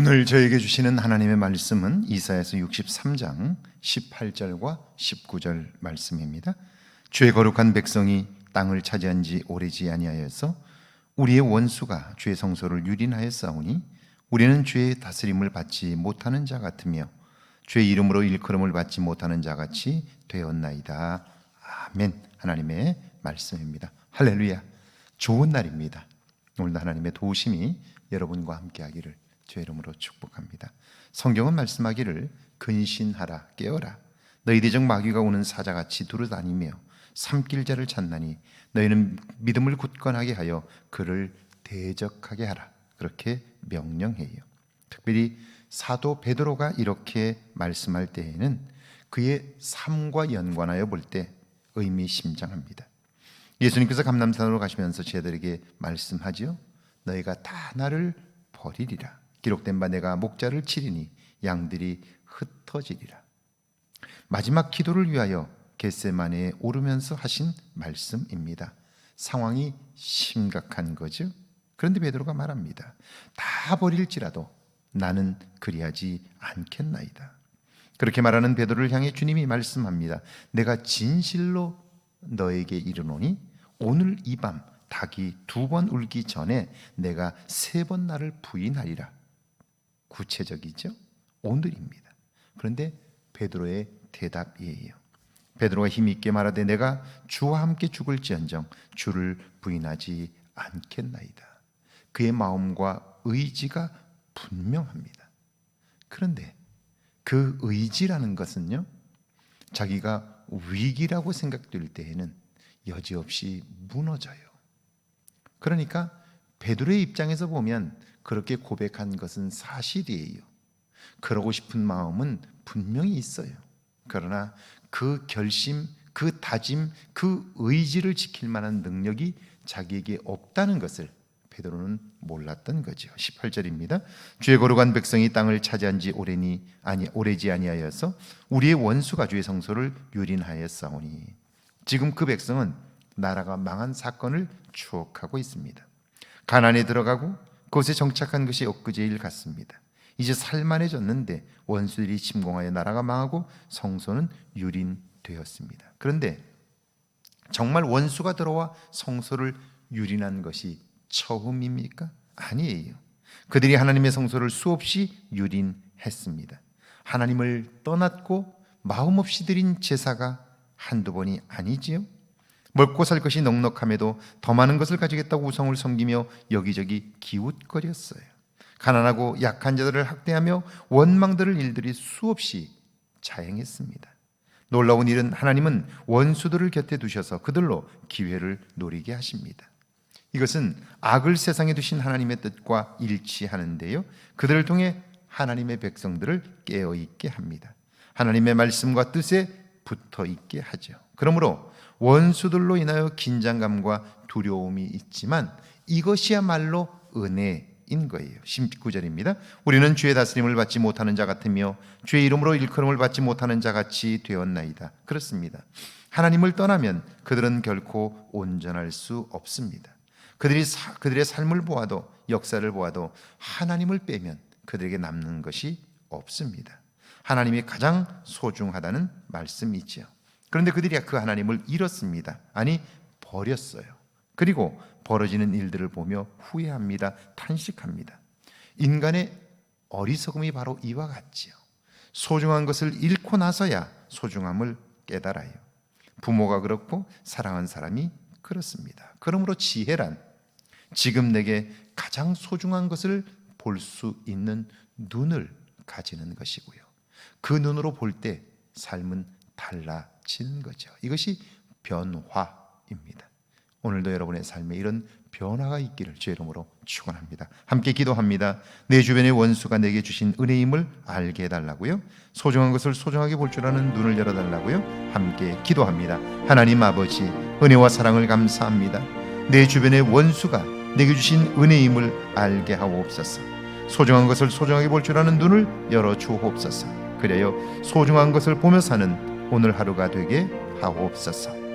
오늘 저에게 주시는 하나님의 말씀은 이사야서 63장 18절과 19절 말씀입니다. 주의 거룩한 백성이 땅을 차지한 지 오래지 아니하여서 우리의 원수가 주의 성소를 유린하였사오니 우리는 주의 다스림을 받지 못하는 자 같으며 주의 이름으로 일컬음을 받지 못하는 자 같이 되었나이다. 아멘. 하나님의 말씀입니다. 할렐루야. 좋은 날입니다. 오늘도 하나님의 도우심이 여러분과 함께하기를 주의 이름으로 축복합니다. 성경은 말씀하기를 근신하라 깨어라 너희 대적 마귀가 오는 사자같이 두루다니며 삼킬 자를 찾나니 너희는 믿음을 굳건하게 하여 그를 대적하게 하라 그렇게 명령해요. 특별히 사도 베드로가 이렇게 말씀할 때에는 그의 삶과 연관하여 볼 때 의미심장합니다. 예수님께서 감남산으로 가시면서 제들에게 말씀하지요. 너희가 다 나를 버리리라. 기록된 바 내가 목자를 치리니 양들이 흩어지리라. 마지막 기도를 위하여 겟세마네에 오르면서 하신 말씀입니다. 상황이 심각한 거죠. 그런데 베드로가 말합니다. 다 버릴지라도 나는 그리하지 않겠나이다. 그렇게 말하는 베드로를 향해 주님이 말씀합니다. 내가 진실로 너에게 이르노니 오늘 이 밤 닭이 두 번 울기 전에 내가 세 번 나를 부인하리라. 구체적이죠? 오늘입니다. 그런데 베드로의 대답이에요. 베드로가 힘 있게 말하되 내가 주와 함께 죽을지언정 주를 부인하지 않겠나이다. 그의 마음과 의지가 분명합니다. 그런데 그 의지라는 것은요, 자기가 위기라고 생각될 때에는 여지없이 무너져요. 그러니까 베드로의 입장에서 보면 그렇게 고백한 것은 사실이에요. 그러고 싶은 마음은 분명히 있어요. 그러나 그 결심, 그 다짐, 그 의지를 지킬 만한 능력이 자기에게 없다는 것을 베드로는 몰랐던 거죠. 18절입니다. 주의 거룩한 백성이 땅을 차지한 지 오래니 아니 오래지 아니하여서 우리의 원수가 주의 성소를 유린하였사오니 지금 그 백성은 나라가 망한 사건을 추억하고 있습니다. 가난에 들어가고 그곳에 정착한 것이 엊그제 일 같습니다. 이제 살만해졌는데 원수들이 침공하여 나라가 망하고 성소는 유린되었습니다. 그런데 정말 원수가 들어와 성소를 유린한 것이 처음입니까? 아니에요. 그들이 하나님의 성소를 수없이 유린했습니다. 하나님을 떠났고 마음 없이 드린 제사가 한두 번이 아니지요. 먹고 살 것이 넉넉함에도 더 많은 것을 가지겠다고 우성을 섬기며 여기저기 기웃거렸어요. 가난하고 약한 자들을 학대하며 원망들을 일들이 수없이 자행했습니다. 놀라운 일은 하나님은 원수들을 곁에 두셔서 그들로 기회를 노리게 하십니다. 이것은 악을 세상에 두신 하나님의 뜻과 일치하는데요. 그들을 통해 하나님의 백성들을 깨어 있게 합니다. 하나님의 말씀과 뜻에 붙어 있게 하죠. 그러므로 원수들로 인하여 긴장감과 두려움이 있지만 이것이야말로 은혜인 거예요. 19절입니다. 우리는 주의 다스림을 받지 못하는 자 같으며 주의 이름으로 일컬음을 받지 못하는 자 같이 되었나이다. 그렇습니다. 하나님을 떠나면 그들은 결코 온전할 수 없습니다. 그들이 사, 그들의 삶을 보아도 역사를 보아도 하나님을 빼면 그들에게 남는 것이 없습니다. 하나님이 가장 소중하다는 말씀이지요. 그런데 그들이 그 하나님을 잃었습니다. 아니 버렸어요. 그리고 벌어지는 일들을 보며 후회합니다. 탄식합니다. 인간의 어리석음이 바로 이와 같지요. 소중한 것을 잃고 나서야 소중함을 깨달아요. 부모가 그렇고 사랑한 사람이 그렇습니다. 그러므로 지혜란 지금 내게 가장 소중한 것을 볼 수 있는 눈을 가지는 것이고요. 그 눈으로 볼 때 삶은 달라지는 거죠. 이것이 변화입니다. 오늘도 여러분의 삶에 이런 변화가 있기를 주의 이름으로 축원합니다. 함께 기도합니다. 내 주변의 원수가 내게 주신 은혜임을 알게 해달라고요. 소중한 것을 소중하게 볼 줄 아는 눈을 열어달라고요. 함께 기도합니다. 하나님 아버지 은혜와 사랑을 감사합니다. 내 주변의 원수가 내게 주신 은혜임을 알게 하옵소서. 소중한 것을 소중하게 볼 줄 아는 눈을 열어 주옵소서. 그래요 소중한 것을 보며 사는 오늘 하루가 되게 하옵소서.